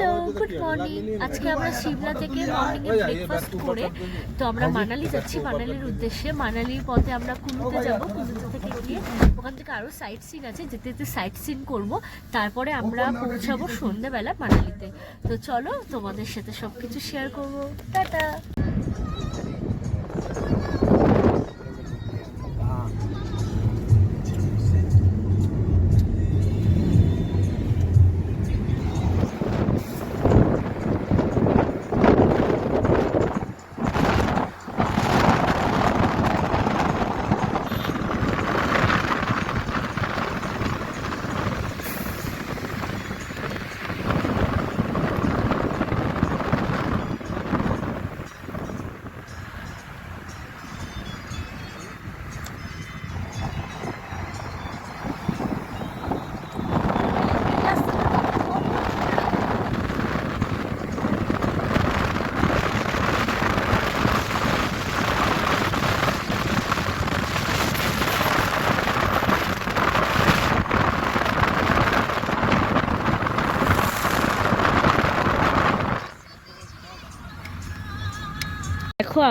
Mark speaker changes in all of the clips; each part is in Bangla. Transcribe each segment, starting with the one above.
Speaker 1: Hello, good morning. আজকে আমরা শিমলা থেকে মর্নিং এ ব্রেকফাস্ট করে তো আমরা মানালি যাচ্ছি। মানালির উদ্দেশ্যে মানালির পথে আমরা কুলুতে যাব। কুলুতে থেকে গিয়ে ওখান থেকে আরও সাইট সিন আছে। যেতে যেতে সাইট সিন করব। তারপরে আমরা পৌঁছাবো সন্ধ্যেবেলা মানালিতে। তো চলো তোমাদের সাথে সবকিছু শেয়ার করব। টাটা!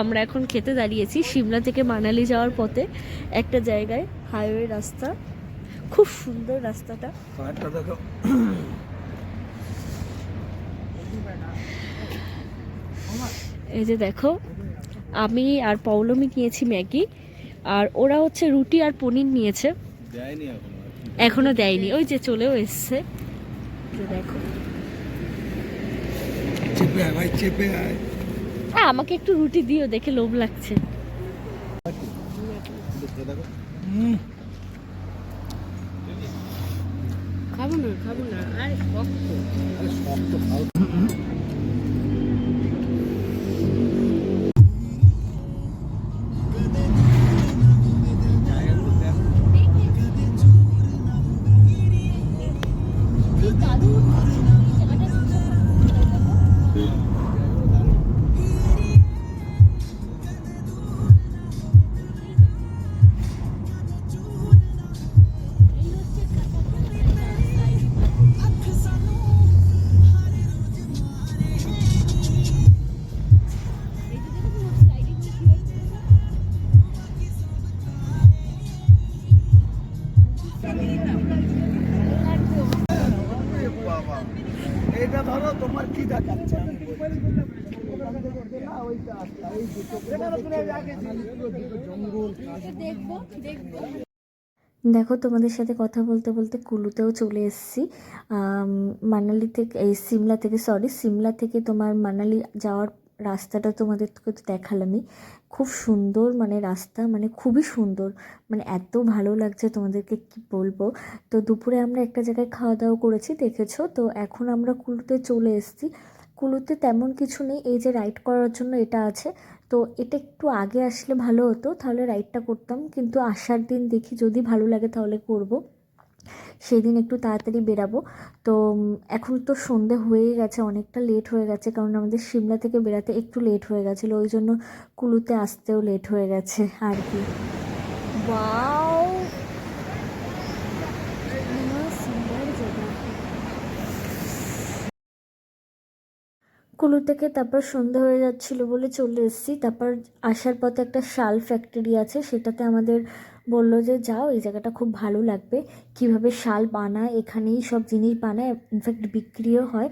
Speaker 1: আমরা এখন খেতে দাঁড়িয়েছি সিমলা থেকে মানালি যাওয়ার পথে একটা জায়গায় হাইওয়ে রাস্তা। খুব সুন্দর রাস্তাটা। এই যে দেখো আমি আর পৌলমি নিয়েছি ম্যাগি আর ওরা হচ্ছে রুটি আর পনির নিয়েছে। এখনও। দেয়নি ওই যে চলেও এসছে। দেখো।
Speaker 2: চেপে আয় ভাই চেপে আয়।
Speaker 1: আ, আমাকে একটু রুটি দিও দেখে লোভ লাগছে। খাব না খাব না। আর
Speaker 2: আরে শক্ত খাও এটা ধরো তোমার কি দেখাচ্ছে?
Speaker 1: দেখো, তোমাদের সাথে কথা বলতে বলতে কুলুতেও চলে এসেছি। মানালি থেকে, এই সিমলা থেকে সরি সিমলা থেকে তোমার মানালি যাওয়ার রাস্তাটা তোমাদেরকে তো দেখালামই। খুব সুন্দর মানে রাস্তা মানে খুবই সুন্দর। মানে এত ভালো লাগছে তোমাদেরকে কি বলব? তো দুপুরে আমরা একটা জায়গায় খাওয়া দাওয়া করেছি, দেখেছ? তো এখন আমরা কুলুতে চলে এসেছি। কুলুতে তেমন কিছু নেই, এই যে রাইড করার জন্য এটা আছে। তো এটা একটু আগে আসলে ভালো হতো, তাহলে রাইডটা করতাম। কিন্তু আসার দিন দেখি যদি ভালো লাগে তাহলে করব। সেদিন একটু তাড়াতাড়ি বেরাবো। তো এখন তো সন্ধে হয়ে গেছে অনেকটা লেট হয়ে গেছে কারণ আমাদের সিমলা থেকে বেরাতে একটু লেট হয়ে গেছিল ওই জন্য কুলুতে আসতেও লেট হয়ে গেছে আর কি। কুলু থেকে তারপর সন্ধে হয়ে যাচ্ছিল বলে চলে এসেছি। তারপর আসার পথে একটা শাল ফ্যাক্টরি আছে সেটাতে আমাদের বলল যে, যাও, এই জায়গাটা খুব ভালো লাগবে। কীভাবে শাল বানায়, এখানেই সব জিনিস বানায় ইনফ্যাক্ট বিক্রিও হয়।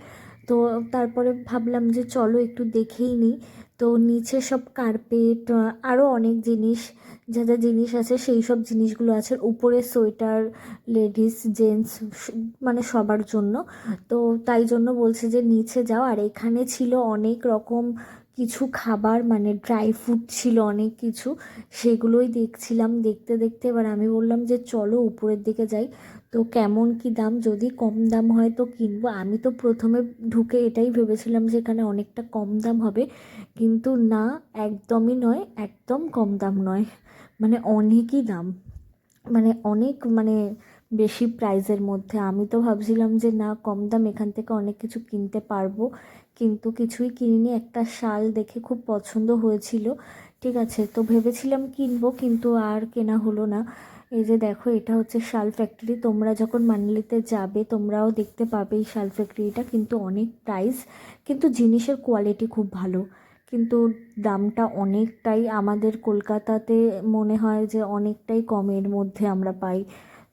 Speaker 1: তো তারপরে ভাবলাম যে, চলো একটু দেখেই নিই। তো নিচে সব কার্পেট আরও অনেক জিনিস, যা যা জিনিস আছে, সেই সব জিনিসগুলো আছে। উপরে সোয়েটার, লেডিস, জেন্টস মানে সবার জন্য। তো তাই জন্য বলছে যে, নিচে যাও। আর এখানে ছিল অনেক রকম কিছু খাবার মানে ড্রাই ফ্রুট ছিল অনেক কিছু, সেগুলোই দেখছিলাম দেখতে দেখতে। এবার আমি বললাম যে চলো উপরের দিকে যাই। তো কেমন কি দাম? যদি কম দাম হয় তো কিনবো। আমি তো প্রথমে ঢুকে এটাই ভেবেছিলাম যে এখানে অনেকটা কম দাম হবে। কিন্তু না, একদমই নয়, একদম কম দাম নয়। মানে অনেকই দাম। মানে অনেক মানে বেশি প্রাইজের মধ্যে। আমি তো ভাবছিলাম যে, না, কম দাম এখান থেকে অনেক কিছু কিনতে পারব। কিন্তু কিছুই কিনিনি। একটা শাল দেখে খুব পছন্দ হয়েছিল। ঠিক আছে, তো ভেবেছিলাম কিনবো, কিন্তু আর কেনা হলো না। এই যে দেখো, এটা হচ্ছে শাল ফ্যাক্টরি তোমরা যখন মানালিতে যাবে, তোমরাও দেখতে পাবে এই শাল ফ্যাক্টরিটা কিন্তু অনেক প্রাইস কিন্তু জিনিসের কোয়ালিটি খুব ভালো। কিন্তু দামটা অনেকটাই আমাদের কলকাতাতে মনে হয় যে, অনেকটাই কমের মধ্যে আমরা পাই।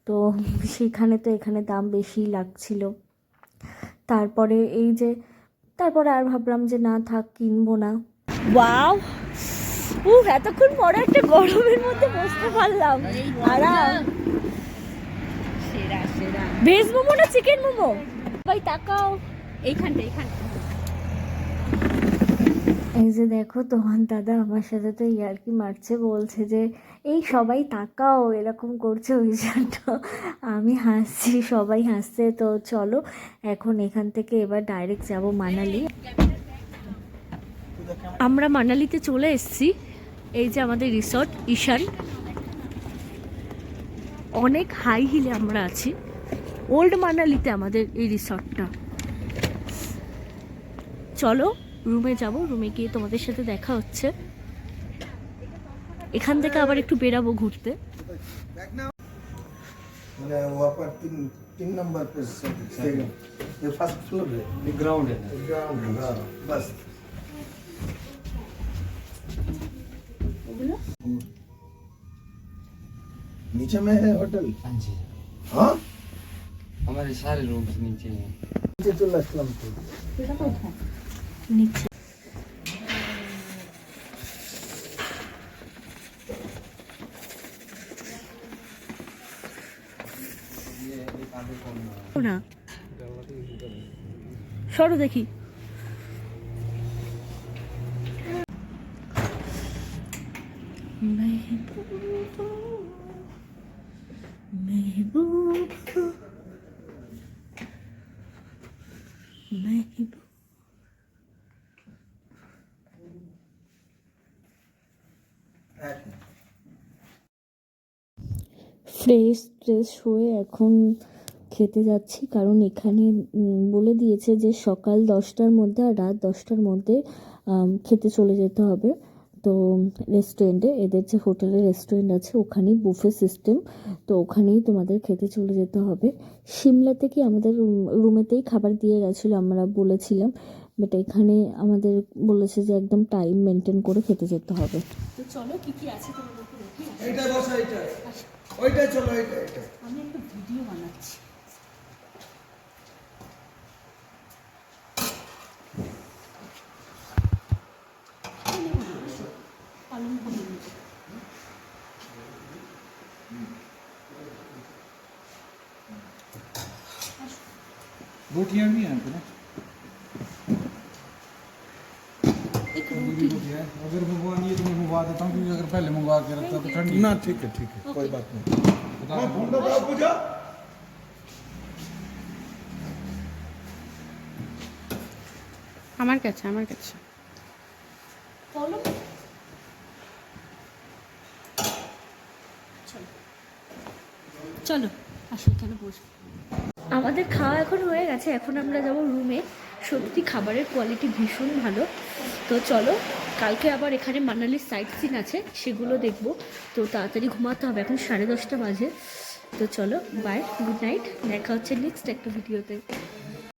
Speaker 1: তো সেখানে তো এখানে দাম বেশি লাগছিল। তারপরে এই যে তারপরে আর ভাবলাম যে না থাক কিনবো না। ওয়াও! উ এতক্ষণ পরে একটা গরমের মধ্যে বসতে পারলাম। আরাম।
Speaker 3: সেরা সেরা।
Speaker 1: ভেজ মোমো না চিকেন মোমো? ভাই তাকাও।
Speaker 3: এইখানটা এইখানটা।
Speaker 1: এই যে দেখো তোমার দাদা আমার সাথে তো ইয়ার্কি মারছে, বলছে যে, এই সবাই তাকাও, এরকম করছে ওই জন্য আমি হাসছি, সবাই হাসছে, তো চলো, এখন এখান থেকে এবার ডাইরেক্ট যাব মানালি। আমরা মানালিতে চলে এসেছি, এই যে আমাদের রিসর্ট ঈশান। অনেক হাই হিলে আমরা আছি ওল্ড মানালিতে আমাদের এই রিসর্টটা চলো রুমে যাব রুমে গিয়ে তোমাদের সাথে দেখা হচ্ছে এখান থেকে আবার একটু বেরাবো ঘুরতে
Speaker 2: মানে वहाँ पर तीन तीन नंबर पे सेकंड ये फर्स्ट फ्लोर है
Speaker 4: ग्राउंड है
Speaker 2: ग्राउंड हाँ बस नीचे में है होटल
Speaker 4: हाँ जी
Speaker 2: हाँ
Speaker 4: हमारे सारे रूम्स नीचे हैं
Speaker 2: नीचे चले আসলাম
Speaker 1: নিচে না। সরো দেখি। মেহবুব মেহবুব। ফ্রেশ ফ্রেশ হয়ে এখন খেতে যাচ্ছি। কারণ এখানে বলে দিয়েছে যে সকাল দশটার মধ্যে আর রাত দশটার মধ্যে খেতে চলে যেতে হবে। তো রেস্টুরেন্টে এদের যে হোটেলের রেস্টুরেন্ট আছে ওখানেই বুফে সিস্টেম তো ওখানেই তোমাদের খেতে চলে যেতে হবে। সিমলাতে কি আমাদের রুমেতেই খাবার দিয়ে গেছিল আমরা বলেছিলাম বাট এখানে আমাদের বলেছে যে একদম টাইম মেনটেন করে খেতে যেতে হবে। তো চলো কি কি আছে তোমাদেরকে
Speaker 2: ওইটা চলো ওইটা ওইটা।
Speaker 1: আমি একটা ভিডিও বানাচ্ছি।
Speaker 5: Bu diğer mi না? है अगर मंगवानी है तो मैं मंगवा देता हूँ क्योंकि अगर पहले मंगवा के रखता तो ठंडी
Speaker 2: ना ठीक है ठीक है कोई बात नहीं
Speaker 5: बता
Speaker 2: हाँ फोन तो पूजा
Speaker 3: আমার কাছে আমার কাছে
Speaker 1: চলো চলো আসো এখানে বসবো আমাদের খাওয়া এখন হয়ে গেছে এখন আমরা যাব রুমে সত্যি খাবারের কোয়ালিটি ভীষণ ভালো। তো চলো, কালকে আবার এখানে মানালির সাইট সিন আছে, সেগুলো দেখব। তো তাড়াতাড়ি ঘুমাতে হবে, এখন সাড়ে দশটা বাজে। তো চলো বাই গুড নাইট দেখা হচ্ছে নেক্সট একটা ভিডিওতে